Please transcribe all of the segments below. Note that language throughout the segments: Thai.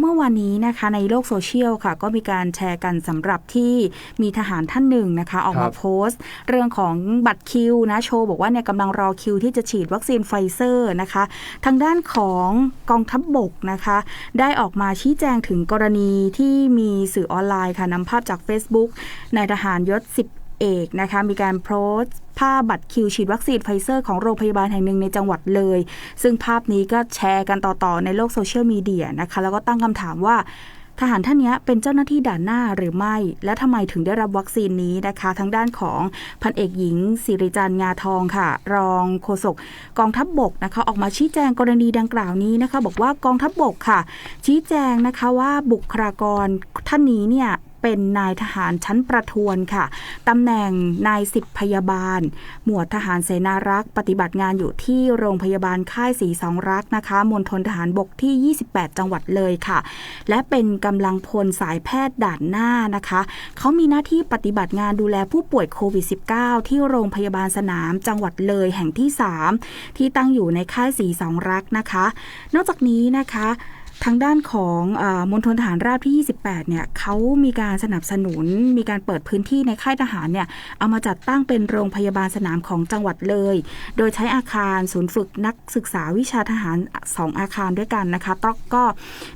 เมื่อวานนี้นะคะในโลกโซเชียลค่ะก็มีการแชร์กันสำหรับที่มีทหารท่านหนึ่งนะคะ ออกครัมาบโพสต์ เรื่องของบัตรคิวนะโชว์บอกว่าเนี่ยกำลังรอคิวที่จะฉีดวัคซีนไฟเซอร์นะคะ ทางด้านของกองทัพบบกนะคะ ได้ออกมาชี้แจงถึงกรณีที่มีสื่อออนไลน์ค่ะนำภาพจาก Facebook นายทหารยศ10 เอกนะคะมีการโพสต์ภาพบัตรคิวฉีดวัคซีนไฟเซอร์ของโรงพยาบาลแห่งหนึ่งในจังหวัดเลย ซึ่งภาพนี้ก็แชร์กันต่อๆในโลกโซเชียลมีเดียนะคะแล้วก็ตั้งคำถามว่าทหารท่านนี้เป็นเจ้าหน้าที่ด่านหน้าหรือไม่ และทำไมถึงได้รับวัคซีนนี้นะคะ ทางด้านของพันเอกหญิงสิริจันทร์งาทองค่ะ รองโฆษกกองทัพบบกนะคะ ออกมาชี้แจงกรณีดังกล่าวนี้นะคะ บอกว่ากองทัพบบกค่ะ ชี้แจงนะคะว่าบุคลากรท่านนี้เนี่ย เป็นนายทหารชั้นประทวนค่ะตำแหน่งนายสิบพยาบาล หมวดทหารเสนารักษ์ ปฏิบัติงานอยู่ที่โรงพยาบาลค่ายสีสองรักนะคะมณฑลทหารบกที่ 28 จังหวัดเลยค่ะ และเป็นกำลังพลสายแพทย์ด่านหน้านะคะเขามีหน้าที่ปฏิบัติงานดูแลผู้ป่วยโควิด -19 ที่โรงพยาบาลสนามจังหวัดเลยแห่งที่ 3 ที่ตั้งอยู่ในค่ายสีสองรักนะคะ นอกจากนี้นะคะ ทางด้านของอมณฑลทหารราบที่ 28 เนี่ยเขามีการสนับสนุน มีการเปิดพื้นที่ในค่ายทหารเนี่ยเอามาจัดตั้งเป็นโรงพยาบาลสนามของจังหวัดเลย โดยใช้อาคารศูนย์ฝึกนักศึกษาวิชาทหาร 2 อาคารด้วยกันนะคะตองก็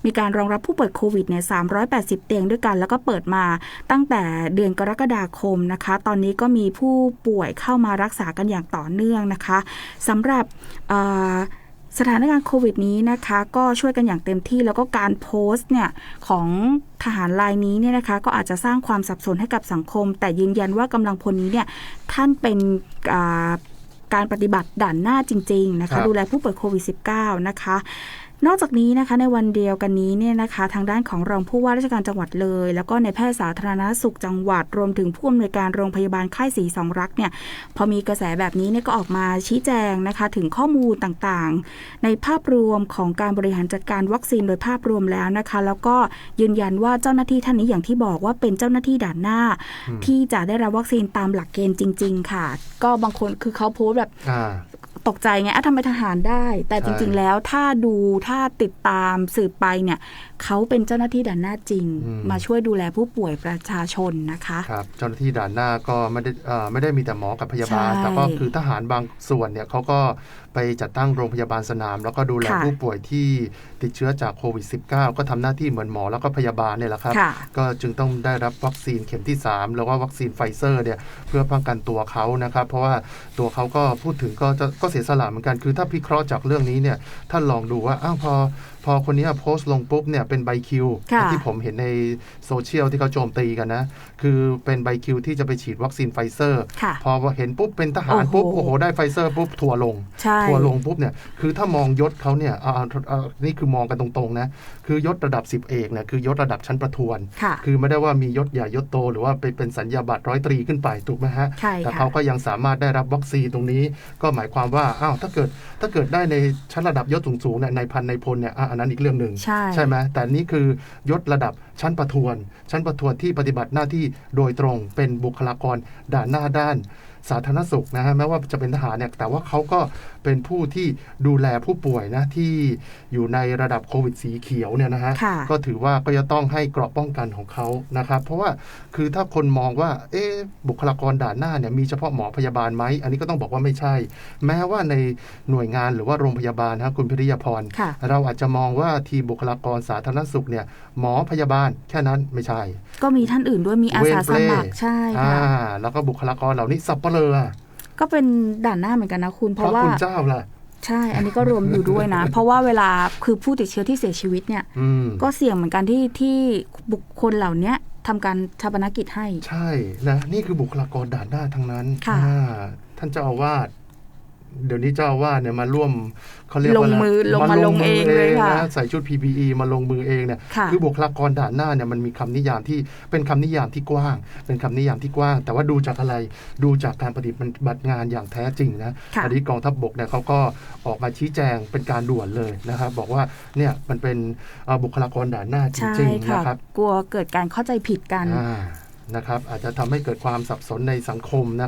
มีการรองรับผู้ป่วยโควิดเนี่ย 380 เตียงด้วยกัน แล้วก็เปิดมาตั้งแต่เดือนกรกฎาคมนะคะ ตอนนี้ก็มีผู้ป่วยเข้ามารักษากันอย่างต่อเนื่องนะคะสำหรับ สถานการณ์โควิดนี้นะคะ ก็ช่วยกันอย่างเต็มที่แล้วก็การโพสต์เนี่ยของทหารรายนี้เนี่ยนะคะ ก็อาจจะสร้างความสับสนให้กับสังคม แต่ยืนยันว่ากำลังพลนี้เนี่ยท่านเป็นอ่าการปฏิบัติด่านหน้าจริง ๆ นะครัคะบดูแลผู้ป่วยโควิด -19 นะคะ นอกจากนี้นะคะในวันเดียวกันนี้เนี่ยนะคะ ทางด้านของรองผู้ว่าราชการจังหวัดเลย แล้วก็ในแพทย์สาธารณสุขจังหวัด รวมถึงผู้อำนวยการโรงพยาบาลค่ายสีสองรักเนี่ยพอมีกระแสแบบนี้เนี่ยก็ออกมาชี้แจงนะคะ ถึงข้อมูลต่างๆ ในภาพรวมของการบริหารจัดการวัคซีนโดยภาพรวมแล้วนะคะ แล้วก็ยืนยันว่าเจ้าหน้าที่ท่านนี้อย่างที่บอกว่าเป็นเจ้าหน้าที่ด่านหน้า ที่จะได้รับวัคซีนตามหลักเกณฑ์จริง ๆ ค่ะ ก็บางคนคือเขาโพสแบบ ตกใจไงอะทำไมทหารได้ แต่ใช่จริง ๆ แล้วถ้าดูถ้าติดตามสืบไปเนี่ยเขาเป็นเจ้าหน้าที่ด่านหน้าจริงมาช่วยดูแลผู้ป่วยประชาชนนะคะ ครับเจ้าหน้าที่ด่านหน้าก็ไม่ได้เอ่อไม่ได้มีแต่หมอกับพยาบาล ใช่แต่ก็คือทหารบางส่วนเนี่ยเขาก็ไปจัดตั้งโรงพยาบาลสนาม แล้วก็ดูแลค่ะ ผู้ป่วยที่ติดเชื้อจากโควิด -19 ก็ทำหน้าที่เหมือนหมอแล้วก็พยาบาลเนี่ยแหละครับ ค่ะ ก็จึงต้องได้รับวัคซีนเข็มที่3หรือว่าวัคซีนไฟเซอร์เนี่ยเพื่อป้องกันตัวเขานะครับ เพราะว่าตัวเขาก็พูดถึงก็จะก็เสียสละเหมือนกันคือถ้าพิเคราะห์จากเรื่องนี้เนี่ยท่านลองดูว่าอ้าวพอพอคนนี้โพสต์ลงปุ๊บเนี่ยเป็นใบคิวค่ะที่ผมเห็นในโซเชียลที่เขาโจมตีกันนะ คือเป็นใบคิวที่จะไปฉีดวัคซีนไฟเซอร์ค่ะพอเห็นปุ๊บเป็นทหารปุ๊บ โอ้โหโอ้โหได้ไฟเซอร์ปุ๊บทัวร์ลงใช่ทัวร์ลงปุ๊บเนี่ยคือถ้ามองยศเขาเนี่ยเอาเอาเอานี่คือมองกันตรงๆนะ คือยศระดับ 10 เอกเนี่ยคือยศระดับชั้นประทวนค่ะคือไม่ได้ว่ามียศใหญ่ยศโต หรือว่าไปเป็นสัญญาบัตรร้อยตรีขึ้นไปถูกไหมฮะใช่แต่ค่ะเขาก็ยังสามารถได้รับวัคซีนตรงนี้ ก็หมายความว่าอ้าวถ้าเกิดถ้าเกิดได้ในชั้นระดับยศสูงๆเนี่ยในพันในพลเนี่ยอะอันนั้นอีกเรื่องหนึ่งใช่ใช่ไหมแต่นี่คือยศระดับชั้นประทวน ชั้นประทวนที่ปฏิบัติหน้าที่โดยตรงเป็นบุคลากรด่านหน้าด้าน สาธารณสุขนะฮะแม้ว่าจะเป็นทหารเนี่ยแต่ว่าเขาก็เป็นผู้ที่ดูแลผู้ป่วยนะที่อยู่ในระดับโควิดสีเขียวเนี่ยนะฮะค่ะก็ถือว่าก็จะต้องให้เกราะป้องกันของเขานะครับ เพราะว่าคือถ้าคนมองว่า เอ๊ะบุคลากรด่านหน้าเนี่ยมีเฉพาะหมอพยาบาลไหมอันนี้ก็ต้องบอกว่าไม่ใช่ แม้ว่าในหน่วยงานหรือว่าโรงพยาบาลนะครับคุณพิริยาพรค่ะเราอาจจะมองว่าทีมบุคลากรสาธารณสุขเนี่ยหมอพยาบาลแค่นั้นไม่ใช่ ก็มีท่านอื่นด้วยมีอาสาสมัครเวรเปรย์ใช่อ่าค่ะแล้วก็บุคลากรเหล่านี้สับเปลือก็เป็นด่านหน้าเหมือนกันนะคุณ เพเพราะราะว่าคุณเจ้าล่ะใช่ อันนี้ก็รวมอยู่ด้วยนะ เพราะว่าเวลาคือผู้ติดเชื้อที่เสียชีวิตเนี่ยอืมก็เสี่ยงเหมือนกันที่ที่บุคคลเหล่าเนี้ยทำการชาปนกิจให้ ใช่นะนี่คือบุคลากรด่านหน้าทั้งนั้นค่ะอ่าท่านเจ้าอาวาส เดี๋ยวนี้เจ้าอาวาสเนี่ยมาร่วมเขาเรียกลว่างมือลงมาลงเองเลยค่ะนะใส่ชุด PPE มาลงมือเองเนี่ยค่ะอบุคลากรด่านหน้าเนี่ยมันมีคำนิยามที่เป็นคำนิยามที่กว้าง เป็นคำนิยามที่กว้าง แต่ว่าดูจากอะไรดูจากการปฏิบัติงานอย่างแท้จริงนะค่ะอันนี้กองทัพบกเนี่ยเขาก็ออกมาชี้แจงเป็นการด่วนเลยนะครับบอกว่าเนี่ยมันเป็นเอ่อบุคลากรด่านหน้าจใช่ริงๆค่ะนะครับกลัวเกิดการเข้าใจผิดกันอ่านะครับอาจจะทำให้เกิดความสับสนในสังคมนะ